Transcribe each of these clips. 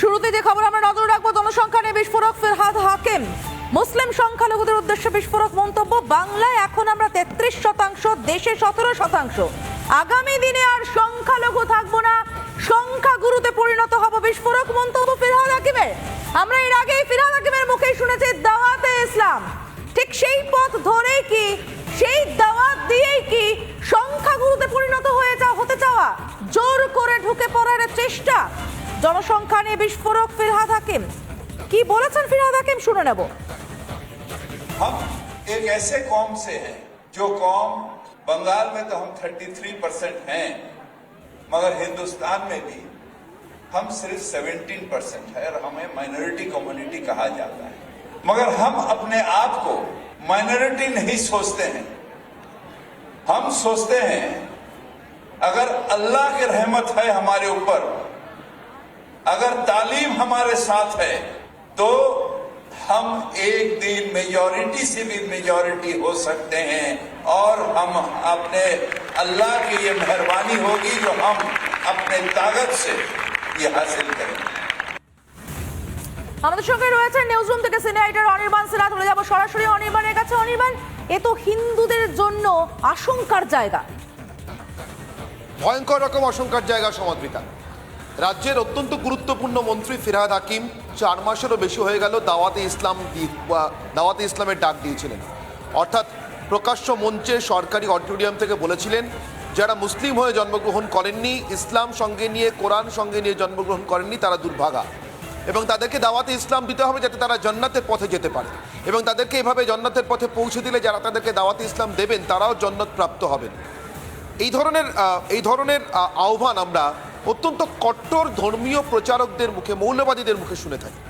শুরুতে যে খবর আমরা নজর রাখব, জনসংখ্যা বিস্ফোরক ফিরহাদ হাকিম। মুসলিম সংখ্যালঘুদের উদ্দেশ্যে বিস্ফোরক মন্তব্য, বাংলায় এখন আমরা তেত্রিশ শতাংশ, দেশে সতেরো শতাংশ। আগামী দিনে আর সংখ্যালঘু থাকব না, সংখ্যাগুরুতে পরিণত হব বিস্ফোরক মন্তব্য ফিরহাদ হাকিমের। আমরা এর আগেই ফিরহাদ হাকিমের মুখে শুনেছি, দাওয়াতে ইসলাম। ঠিক সেই পথ ধরেই কি, সেই দাওয়াত দিয়েই কি জনসংখ্যা নিয়ে বিস্ফোরক ফিরহাদ হাকিম কি বলেছেন ফিরহাদ হাকিম শুনে নেব हम एक ऐसे कौम से हैं जो कौम बंगाल में तो हम 33 परसेंट हैं मगर हिंदुस्तान में भी हम सिर्फ 17 परसेंट है और हमें माइनॉरिटी कम्युनिटी कहा जाता है मगर हम अपने आप को माइनॉरिटी नहीं सोचते हैं हम सोचते हैं अगर अल्लाह की रहमत है हमारे ऊपर अगर तालीम हमारे साथ है तो हम एक दिन मेजॉरिटी से भी मेजॉरिटी हो सकते हैं और हम अपने अल्लाह की ये मेहरबानी होगी जो हम अपने ताकत से ये हासिल करेंगे আমাদের সঙ্গে রয়েছে নিউজ রুম থেকে সিনিয়র অনির্বাণ সিনহা চলে যাবো সরাসরি অনির্বাণের কাছে অনির্বাণ এ তো হিন্দুদের জন্য আশঙ্কার জায়গা ভয়ঙ্কর রকম আশঙ্কার জায়গা সমাদৃতা রাজ্যের অত্যন্ত গুরুত্বপূর্ণ মন্ত্রী ফিরহাদ হাকিম চার মাসেরও বেশি হয়ে গেল দাওয়াতে ইসলাম দাওয়াতে ইসলামের ডাক দিয়েছিলেন। অর্থাৎ প্রকাশ্য মঞ্চে সরকারি অডিটোরিয়াম থেকে বলেছিলেন, যারা মুসলিম হয়ে জন্মগ্রহণ করেননি, ইসলাম সঙ্গে নিয়ে, কোরআন সঙ্গে নিয়ে জন্মগ্রহণ করেননি, তারা দুর্ভাগা। এবং তাদেরকে দাওয়াতে ইসলাম দিতে হবে যাতে তারা জান্নাতের পথে যেতে পারে। এবং তাদেরকে এভাবে জান্নাতের পথে পৌঁছে দিলে যারা তাদেরকে দাওয়াতে ইসলাম দেবেন, তারাও জান্নাত প্রাপ্ত হবেন। এই ধরনের এই ধরনের আহ্বান আমরা অত্যন্ত কট্টর ধর্মীয় প্রচারকদের মুখে, মৌলবাদীদের মুখে শুনে থাকি।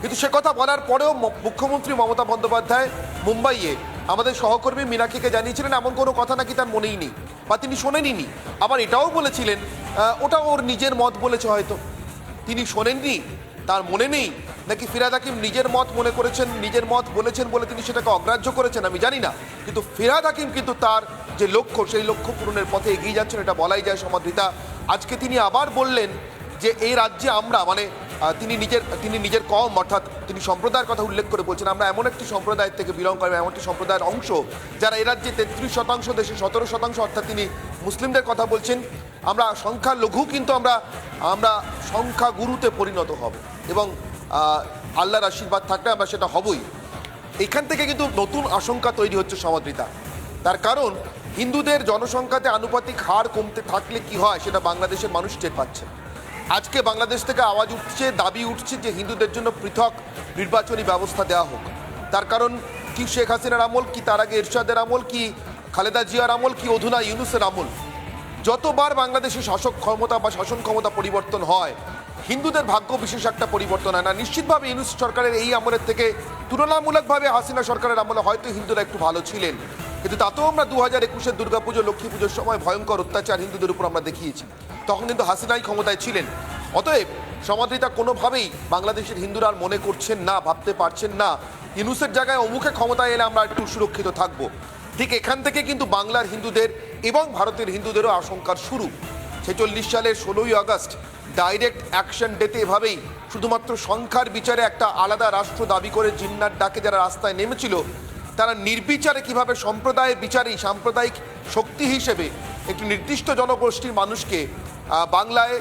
কিন্তু সে কথা বলার পরেও মুখ্যমন্ত্রী মমতা বন্দ্যোপাধ্যায় মুম্বাইয়ে আমাদের সহকর্মী মীনাক্ষীকে জানিয়েছিলেন, এমন কোনো কথা নাকি তার মনেই নেই বা তিনি শোনেনই আবার এটাও বলেছিলেন ওটা ওর নিজের মত বলেছে হয়তো। তিনি শোনেননি, তার মনে নেই। নাকি ফিরাদ হাকিম নিজের মত মনে করেছেন, নিজের মত বলেছেন বলে তিনি সেটাকে অগ্রাহ্য করেছেন আমি জানি না। কিন্তু ফিরাদ হাকিম কিন্তু তার যে লক্ষ্য, সেই লক্ষ্য পূরণের পথে এগিয়ে যাচ্ছেন, এটা বলাই যায় সমাদৃতা। আজকে তিনি আবার বললেন যে এই রাজ্যে আমরা মানে তিনি নিজের তিনি নিজের কম, অর্থাৎ তিনি সম্প্রদায়ের কথা উল্লেখ করে বলছেন, আমরা এমন একটি সম্প্রদায়ের থেকে বিলং করি, এমন একটি সম্প্রদায়ের অংশ যারা এ রাজ্যে তেত্রিশ শতাংশ দেশে সতেরো শতাংশ, অর্থাৎ তিনি মুসলিমদের কথা বলছেন, আমরা সংখ্যা লঘু, কিন্তু আমরা আমরা সংখ্যা গুরুতে পরিণত হব এবং আল্লাহর আশীর্বাদ থাকলে আমরা সেটা হবই। এখান থেকে কিন্তু নতুন আশঙ্কা তৈরি হচ্ছে সমাদৃতা। তার কারণ হিন্দুদের জনসংখ্যাতে আনুপাতিক হার কমতে থাকলে কি হয় সেটা বাংলাদেশের মানুষ টের পাচ্ছে। আজকে বাংলাদেশ থেকে আওয়াজ উঠছে, দাবি উঠছে যে হিন্দুদের জন্য পৃথক নির্বাচনী ব্যবস্থা দেওয়া হোক। তার কারণ কি শেখ হাসিনার আমল, কি তার আগে এরশাদের আমল, কি খালেদা জিয়ার আমল, কি অধুনা ইউনুসের আমল? যতবার বাংলাদেশে শাসক ক্ষমতা বা শাসন ক্ষমতা পরিবর্তন হয়, হিন্দুদের ভাগ্য বিশেষ একটা পরিবর্তন হয় না। নিশ্চিতভাবে ইউনুস সরকারের এই আমলের থেকে তুলনামূলকভাবে হাসিনা সরকারের আমলে হয়তো হিন্দুরা একটু ভালো ছিলেন। কিন্তু তাতেও আমরা দু হাজার একুশের দুর্গাপুজো লক্ষ্মী পুজোর সময় ভয়ঙ্কর অত্যাচার হিন্দুদের উপর আমরা দেখিয়েছি। তখন কিন্তু হাসিনাই ক্ষমতায় ছিলেন। অতএব সমাদৃতা কোনোভাবেই বাংলাদেশের হিন্দুরা আর মনে করছেন না, ভাবতে পারছেন না। ইনুসের জায়গায় অমুখে ক্ষমতায় এলে আমরা একটু সুরক্ষিত থাকব। ঠিক এখান থেকে কিন্তু বাংলার হিন্দুদের এবং ভারতের হিন্দুদেরও আশঙ্কার শুরু। ছেচল্লিশ সালের ষোলোই আগস্ট ডাইরেক্ট অ্যাকশন ডেতে এভাবেই শুধুমাত্র সংখ্যার বিচারে একটা আলাদা রাষ্ট্র দাবি করে জিন্নার ডাকে যারা রাস্তায় নেমেছিল তারা নির্বিচারে কীভাবে সম্প্রদায়ের বিচারেই সাম্প্রদায়িক শক্তি হিসেবে একটি নির্দিষ্ট জনগোষ্ঠীর মানুষকে বাংলায়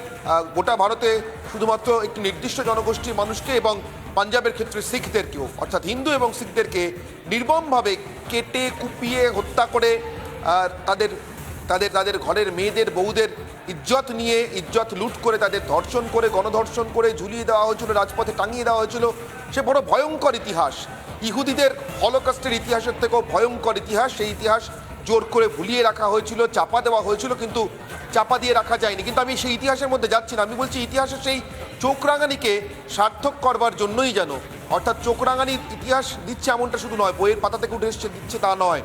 গোটা ভারতে শুধুমাত্র একটি নির্দিষ্ট জনগোষ্ঠীর মানুষকে এবং পাঞ্জাবের ক্ষেত্রে শিখদেরকেও, অর্থাৎ হিন্দু এবং শিখদেরকে নির্মমভাবে কেটে, কুপিয়ে, হত্যা করে তাদের তাদের তাদের ঘরের মেয়েদের, বউদের ইজ্জত নিয়ে, ইজ্জত লুট করে, তাদের ধর্ষণ করে, গণধর্ষণ করে ঝুলিয়ে দেওয়া হয়েছিল, রাজপথে টাঙিয়ে দেওয়া হয়েছিল। সে বড় ভয়ঙ্কর ইতিহাস। ইহুদিদের হলোকাস্টের ইতিহাসের থেকেও ভয়ঙ্কর ইতিহাস। সেই ইতিহাস জোর করে ভুলিয়ে রাখা হয়েছিল, চাপা দেওয়া হয়েছিল, কিন্তু চাপা দিয়ে রাখা যায়নি। কিন্তু আমি সেই ইতিহাসের মধ্যে যাচ্ছি না। আমি বলছি ইতিহাসের সেই চোখ রাঙানিকে সার্থক করবার জন্যই যেন, অর্থাৎ চোখ ইতিহাস দিচ্ছে এমনটা শুধু নয়, বইয়ের পাতা থেকে উঠে এসছে, দিচ্ছে তা নয়।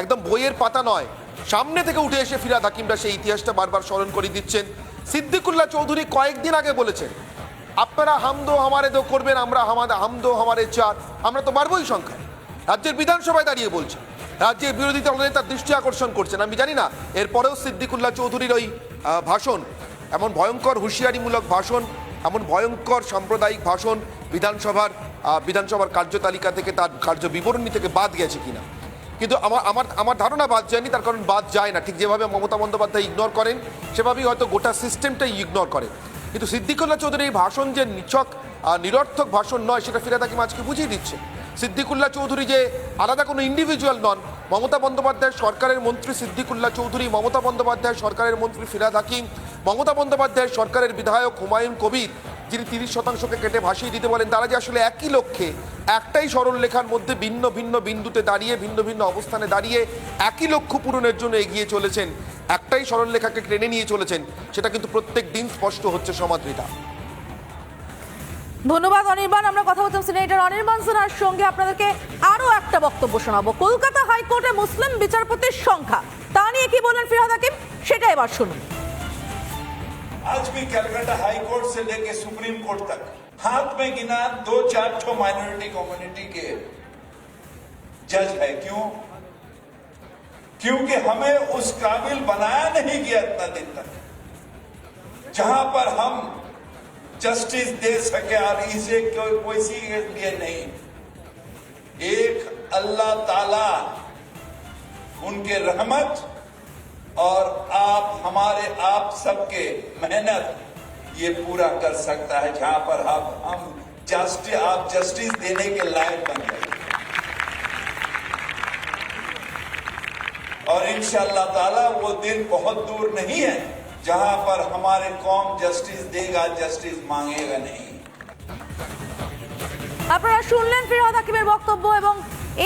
একদম বইয়ের পাতা নয়, সামনে থেকে উঠে এসে ফিরাদ হাকিমরা সেই ইতিহাসটা বারবার স্মরণ করে দিচ্ছেন। সিদ্দিকুল্লাহ চৌধুরী কয়েকদিন আগে বলেছেন আপনারা হামদো হামারে দো করবেন, আমরা হামাদা হামদো হামারে চার। আমরা তো পারবই সংখ্যা রাজ্যের বিধানসভায় দাঁড়িয়ে বলছে। রাজ্যের বিরোধী দলের তার দৃষ্টি আকর্ষণ করছেন। আমি জানি না, এরপরেও সিদ্দিকুল্লাহ চৌধুরীর ওই ভাষণ, এমন ভয়ঙ্কর হুঁশিয়ারিমূলক ভাষণ, এমন ভয়ঙ্কর সাম্প্রদায়িক ভাষণ বিধানসভার বিধানসভার কার্যতালিকা থেকে তার কার্য বিবরণী থেকে বাদ গেছে কিনা। কিন্তু আমার আমার আমার ধারণা বাদ যায়নি, তার কারণ বাদ যায় না। ঠিক যেভাবে মমতা বন্দ্যোপাধ্যায় ইগনোর করেন, সেভাবেই হয়তো গোটা সিস্টেমটাই ইগনোর করেন কিন্তু সিদ্দিকুল্লাহ চৌধুরীর এই ভাষণ যে নিছক নিরর্থক ভাষণ নয়, সেটা ফিরাদ হাকিম আজকে বুঝিয়ে দিচ্ছে। সিদ্দিকুল্লাহ চৌধুরী যে আলাদা কোনো ইন্ডিভিজুয়াল নন, মমতা বন্দ্যোপাধ্যায়ের সরকারের মন্ত্রী সিদ্দিকুল্লাহ চৌধুরী, মমতা বন্দ্যোপাধ্যায়ের সরকারের মন্ত্রী ফিরাদ হাকিম, মমতা বন্দ্যোপাধ্যায়ের সরকারের বিধায়ক হুমায়ুন কবির, যিনি তিরিশ শতাংশকে কেটে ভাসিয়ে দিতে বলেন, তারা যে আসলে একই লক্ষ্যে, একটাই সরল লেখার মধ্যে ভিন্ন ভিন্ন বিন্দুতে দাঁড়িয়ে, ভিন্ন ভিন্ন অবস্থানে দাঁড়িয়ে একই লক্ষ্য পূরণের জন্য এগিয়ে চলেছেন। একটাই সরল লেখাকে টেনে নিয়ে চলেছেন সেটা কিন্তু প্রত্যেক দিন স্পষ্ট হচ্ছে সমাদৃতা ধন্যবাদ অনির্বাণ আমরা কথা বলছিলাম সিনেটর অনির্বাণ সিনহার সঙ্গে আপনাদেরকে আরো একটা বক্তব্য শোনাবো কলকাতা হাইকোর্টে মুসলিম বিচারপতির সংখ্যা তা নিয়ে কি বলেন ফিরহাদ হাকিম সেটা এবার শুনুন आज भी कलकत्ता हाई कोर्ट से लेके सुप्रीम कोर्ट तक हाथ में गिना दो चार ठो माइनॉरिटी कम्युनिटी के जज है क्यों क्योंकि हमें उस काबिल बनाया नहीं गया इतना दिन तक। जहाँ पर हम जस्टिस दे सके और इसे कोई कोई सी लिए नहीं। एक अल्लाह ताला, उनके रहमत और आप, हमारे आप सबके मेहनत, ये पूरा कर सकता है, जहाँ पर हम हम जस्टिस आप जस्टिस देने के लायक बन गए। और इंशाअल्लाह ताला वो दिन बहुत दूर नहीं है जहां पर हमारे कौम जस्टिस देगा जस्टिस मांगेगा नहीं আপনারা শুনলেন ফিরহাদ হাকিমের বক্তব্য এবং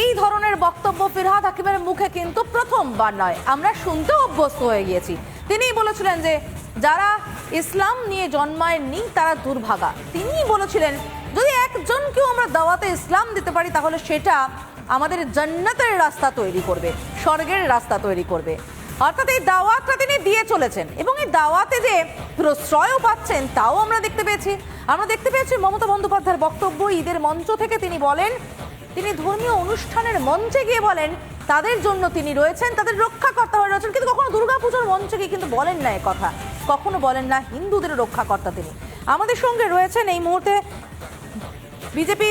এই ধরনের বক্তব্য ফিরহাদ হাকিমের মুখে কিন্তু প্রথমবার নয় আমরা শুনতেও অভ্যস্ত হয়ে গিয়েছি তিনিই বলেছিলেন যে যারা ইসলাম নিয়ে জন্মায়নি তারা দুর্ভাগা তিনিই বলেছিলেন যদি একজনকেও আমরা দাওয়াতে ইসলাম দিতে পারি তাহলে সেটা আমাদের জান্নাতের রাস্তা তৈরি করবে, স্বর্গের রাস্তা তৈরি করবে। অর্থাৎ এই দাওয়াতটা তিনি দিয়ে চলেছেন এবং এই দাওয়াতে যে প্রশ্রয়ও পাচ্ছেন, তাও আমরা দেখতে পেয়েছি। আমরা দেখতে পেয়েছি মমতা বন্দ্যোপাধ্যায়ের বক্তব্য ঈদের মঞ্চ থেকে তিনি বলেন, তিনি ধর্মীয় অনুষ্ঠানের মঞ্চে গিয়ে বলেন, তাদের জন্য তিনি রয়েছেন, তাদের রক্ষাকর্তা হয়ে রয়েছেন। কিন্তু কখনো দুর্গাপুজোর মঞ্চে গিয়ে কিন্তু বলেন না কথা। কখনো বলেন না হিন্দুদের রক্ষাকর্তা তিনি। আমাদের সঙ্গে রয়েছেন এই মুহূর্তে বিজেপি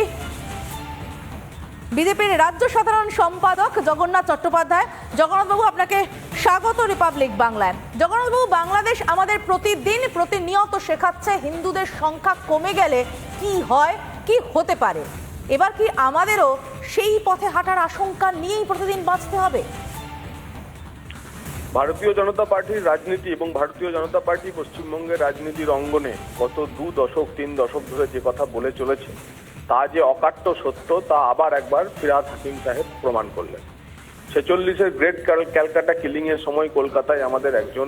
বিজেপির রাজ্য সাধারণ সম্পাদক জগন্নাথ চট্টোপাধ্যায়। জগন্নাথবাবু, আপনাকে স্বাগত রিপাবলিক বাংলায়। জগন্নাথবাবু, বাংলাদেশ আমাদের প্রতিদিন প্রতিনিয়ত শেখাচ্ছে হিন্দুদের সংখ্যা কমে গেলে কি হয়, কি হতে পারে। এবার কি আমাদেরও সেই পথে হাঁটার আশঙ্কা নিয়েই প্রতিদিন বাঁচতে হবে? ভারতীয় জনতা পার্টির রাজনীতি এবং ভারতীয় জনতা পার্টি পশ্চিমবঙ্গের রাজনীতির অঙ্গনে গত দু দশক, তিন দশক ধরে যে কথা বলে চলেছে তা যে অকাট্য সত্য, তা আবার একবার ফিরাদ হাকিম সাহেব প্রমাণ করলেন। ছেচল্লিশের গ্রেট ক্যালকাটা কিলিং এর সময় কলকাতায় আমাদের একজন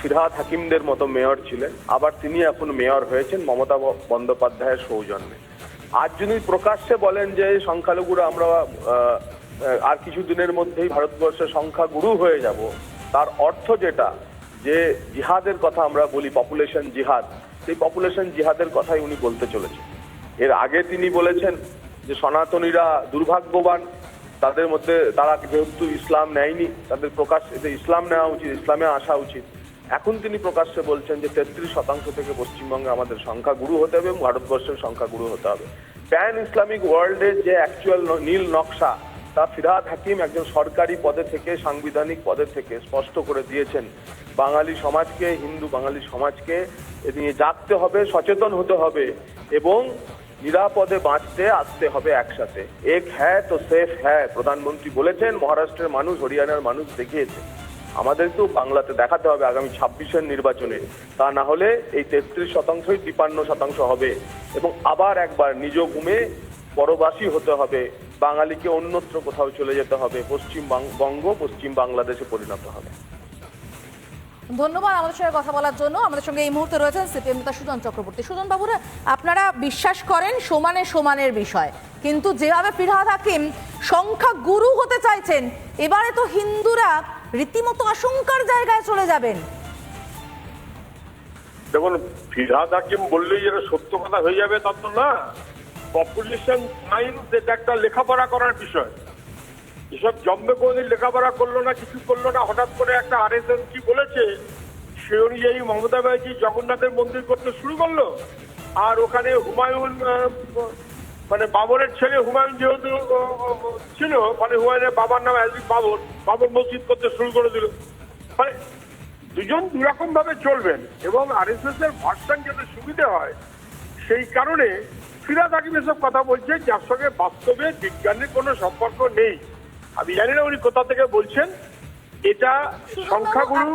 ফিরহাদ হাকিমদের মতো মেয়র ছিলেন। আবার তিনি এখন মেয়র হয়েছেন মমতা বন্দ্যোপাধ্যায়ের সৌজন্যে। আজ যদি প্রকাশ্যে বলেন যে সংখ্যালঘুরা আমরা আর কিছুদিনের মধ্যেই ভারতবর্ষের সংখ্যাগুরু হয়ে যাব, তার অর্থ যেটা, যে জিহাদের কথা আমরা বলি পপুলেশন জিহাদ, সেই পপুলেশন জিহাদের কথাই উনি বলতে চলেছেন। এর আগে তিনি বলেছেন যে সনাতনীরা দুর্ভাগ্যবান, তাদের মধ্যে তারা যেহেতু ইসলাম নেয়নি, তাদের প্রকাশ, এতে ইসলাম নেওয়া উচিত, ইসলামে আসা উচিত। এখন তিনি প্রকাশ্যে বলছেন যে তেত্রিশ শতাংশ থেকে পশ্চিমবঙ্গে আমাদের সংখ্যা গুরু হতে হবে এবং ভারতবর্ষের সংখ্যা গুরু হতে হবে। প্যান ইসলামিক ওয়ার্ল্ডের যে অ্যাকচুয়াল নীল নকশা, তা ফিরহাদ হাকিম একজন সরকারি পদে থেকে, সাংবিধানিক পদে থেকে স্পষ্ট করে দিয়েছেন। বাঙালি সমাজকে, হিন্দু বাঙালি সমাজকে এ নিয়ে জাগতে হবে, সচেতন হতে হবে এবং নিরাপদে বাঁচতে, আসতে হবে একসাথে। এক হ্যাঁ তো সেফ হ্যাঁ প্রধানমন্ত্রী বলেছেন, মহারাষ্ট্রের মানুষ, হরিয়ানার মানুষ দেখিয়েছে। আমাদেরকেও বাংলাতে দেখাতে হবে আগামী ছাব্বিশের নির্বাচনে। তা না হলে এই তেত্রিশ শতাংশই তিপান্ন শতাংশ হবে। এবং আবার একবার নিজ ঘুমে পরবাসী হতে হবে। বাঙালিকে অন্যত্র কোথাও চলে যেতে হবে। পশ্চিম বঙ্গ পশ্চিম বাংলাদেশে পরিণত হবে। ধন্যবাদ আমাদের সঙ্গে কথা বলার জন্য। আমাদের সঙ্গে এই মুহূর্তে রয়েছেন সিপিএম নেতা সুজন চক্রবর্তী। সুজন বাবুরা, আপনারা বিশ্বাস করেন সমানে সমানের বিষয়, কিন্তু যেভাবে ফিরহাদ হাকিম সংখ্যা গুরু হতে চাইছেন, এবারে তো হিন্দুরা রীতিমতো আশঙ্কার জায়গায় চলে যাবেন। দেখুন, ফিরহাদ হাকিম বললেই যেটা সত্য কথা হয়ে যাবে, তা তো না। পপুলেশন সায়েন্স এটা একটা লেখাপড়া করার বিষয়। এসব জম্মে কোনোদিন লেখাপড়া করল না, কিছু করল না, হঠাৎ করে একটা আরএসএস কি বলেছে? সে অনুযায়ী মমতা ব্যানার্জি জগন্নাথের মন্দির করতে শুরু করল। আর ওখানে হুমায়ুন মানে বাবরের ছেলে হুমায়ুন যেহেতু ছিল মানে হুমায়ুনের বাবার নাম অ্যালবিন বাবর বাবর মসজিদ করতে শুরু করে দিল। মানে দুজন দুরকম ভাবে চলবেন এবং আরএসএস এর ভার্সন যাতে সুবিধে হয়, সেই কারণে ফিরাদ হাকিম এসব কথা বলছে, যার সঙ্গে বাস্তবে বিজ্ঞানের কোনো সম্পর্ক নেই। আমি জানি না উনি কোথা থেকে বলছেন। এটা সংখ্যাগুরু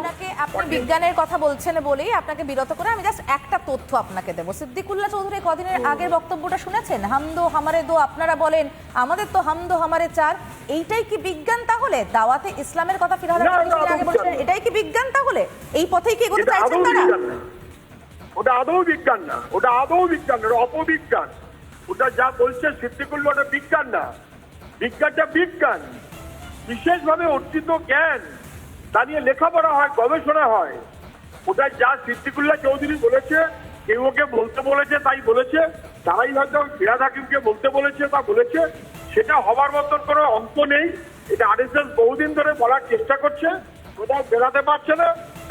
আপনি বিজ্ঞানের কথা বলছেন বলেই আপনাকে বিরত করে আমি জাস্ট একটা তথ্য আপনাকে দেবো। সিদ্দিকুল্লাহ চৌধুরী কদিনের আগের বক্তব্যটা শুনেছেন? হামদো হামারে দো আপনারা বলেন আমাদের তো হামদো হামারে চার। এইটাই কি বিজ্ঞান তাহলে? দাওয়াতে ইসলামের কথা ফিরহাদ আগে বিজ্ঞান বলেছিলেন না। এটাই কি বিজ্ঞান তাহলে? এই পথেই কি এগোতে চাইছেন তারা? ওটা আদৌ বিজ্ঞান না। ওটা আদৌ বিজ্ঞান না ওটা অপবিজ্ঞান। ওটা যা বলছে সিদ্ধিকুল্ল ওটা বিজ্ঞান না। বিজ্ঞানটা বিজ্ঞান। বিশেষভাবে অর্জিত জ্ঞান, তা নিয়ে লেখাপড়া হয়, গবেষণা হয়। ওটা যা সিদ্দিকুল্লাহ চৌধুরী বলেছে, কেউ ওকে বলতে বলেছে, তাই বলেছে। তারাই হয়তো ফিরাদ হাকিমকে বলতে বলেছে বা বলেছে। সেটা হবার মতন কোনো অন্ত নেই। এটা আরএসএস বহুদিন ধরে বলার চেষ্টা করছে, কোথাও বেরাতে পারছে না।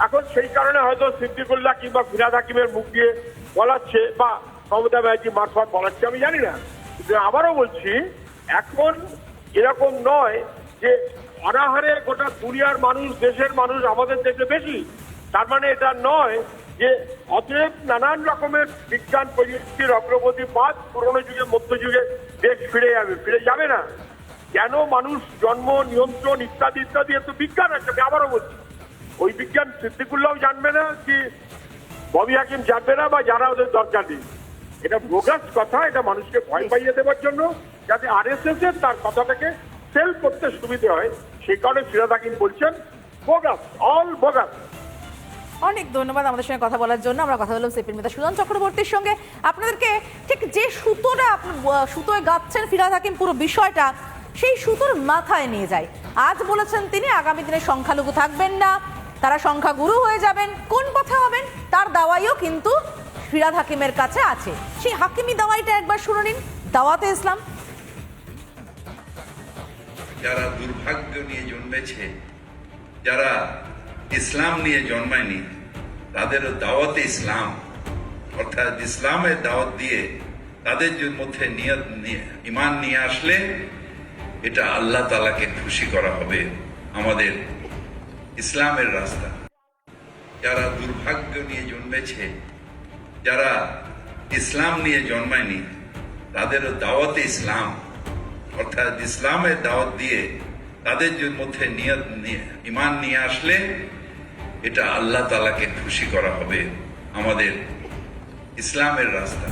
এখন সেই কারণে হয়তো সিদ্দিকুল্লাহ কিংবা ফিরাদ হাকিমের মুখ দিয়ে বলাচ্ছে বা মমতা ব্যানার্জি মারফত বলাচ্ছে, আমি জানি না। কিন্তু আবারও বলছি, এখন এরকম নয় যে অনাহারে গোটা দুনিয়ার মানুষ, দেশের মানুষ আমাদের দেশে বেশি। তার মানে এটা নয় যে অতএব নানান রকমের বিজ্ঞান প্রযুক্তির অগ্রগতি বাদ পুরোনো যুগে, মধ্যযুগে দেশ ফিরে যাবে ফিরে যাবে না। কেন মানুষ জন্ম, নিয়ন্ত্রণ ইত্যাদি ইত্যাদি, এত বিজ্ঞান আছে, আমি আবারও বলছি। ওই বিজ্ঞান সিদ্দিকুল্লাহ জানবে না কি ববি হাকিম জানবে না বা যারা ওদের দরকার নেই। এটা বোগাস কথা, এটা মানুষকে ভয় পাইয়ে দেওয়ার জন্য। যাতে আরএসএস এর তার কথাটাকে সেল করতে সুবিধে হয়, সেই কারণে ফিরাদ হাকিম বলছেন বোগাস অল বোগাস অনেক ধন্যবাদ আমাদের সঙ্গে কথা বলার জন্য। আমরা কথা বললাম সিপির নেতা সুজন চক্রবর্তীর সঙ্গে। আপনাদেরকে ঠিক যে সুতোটা সুতোয় গাচ্ছেন ফিরাদ হাকিম পুরো বিষয়টা সেই সুতোর মাথায় নিয়ে যায়। আজ বলেছেন তিনি, আগামী দিনে সংখ্যালঘু থাকবেন না, তারা সংখ্যাগুরু হয়ে যাবেন। কোন পথে হবেন? তার দাওয়াইও কিন্তু ফিরাদ হাকিমের কাছে আছে। সেই হাকিমি দাওয়াইটা একবার শুনে নিন। দাওয়াতে ইসলাম। যারা দুর্ভাগ্য নিয়ে জন্মেছে, যারা ইসলাম নিয়ে জন্মায়নি, তাদেরও দাওয়াতে ইসলাম, অর্থাৎ ইসলামের দাওয়াত দিয়ে তাদের মধ্যে নিয়ত নিয়ে ইমান নিয়ে আসলে এটা আল্লাহ তালাকে খুশি করা হবে আমাদের ইসলামের রাস্তা। যারা দুর্ভাগ্য নিয়ে জন্মেছে, যারা ইসলাম নিয়ে জন্মায়নি, তাদেরও দাওয়াতে ইসলাম অর্থাৎ ইসলামের দাওয়াত দিয়ে তাদের মধ্যে নিয়ত নিয়ে ইমান নিয়ে আসলে এটা আল্লাহ তালাকে খুশি করা হবে আমাদের ইসলামের রাস্তা।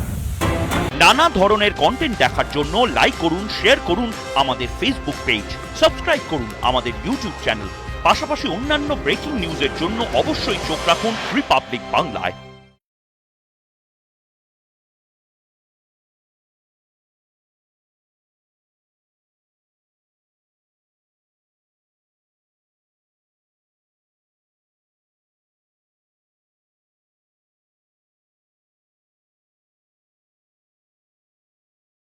নানা ধরনের কন্টেন্ট দেখার জন্য লাইক করুন শেয়ার করুন আমাদের ফেসবুক পেজ সাবস্ক্রাইব করুন আমাদের ইউটিউব চ্যানেল পাশাপাশি অন্যান্য ব্রেকিং নিউজের জন্য অবশ্যই চোখ রাখুন রিপাবলিক বাংলায়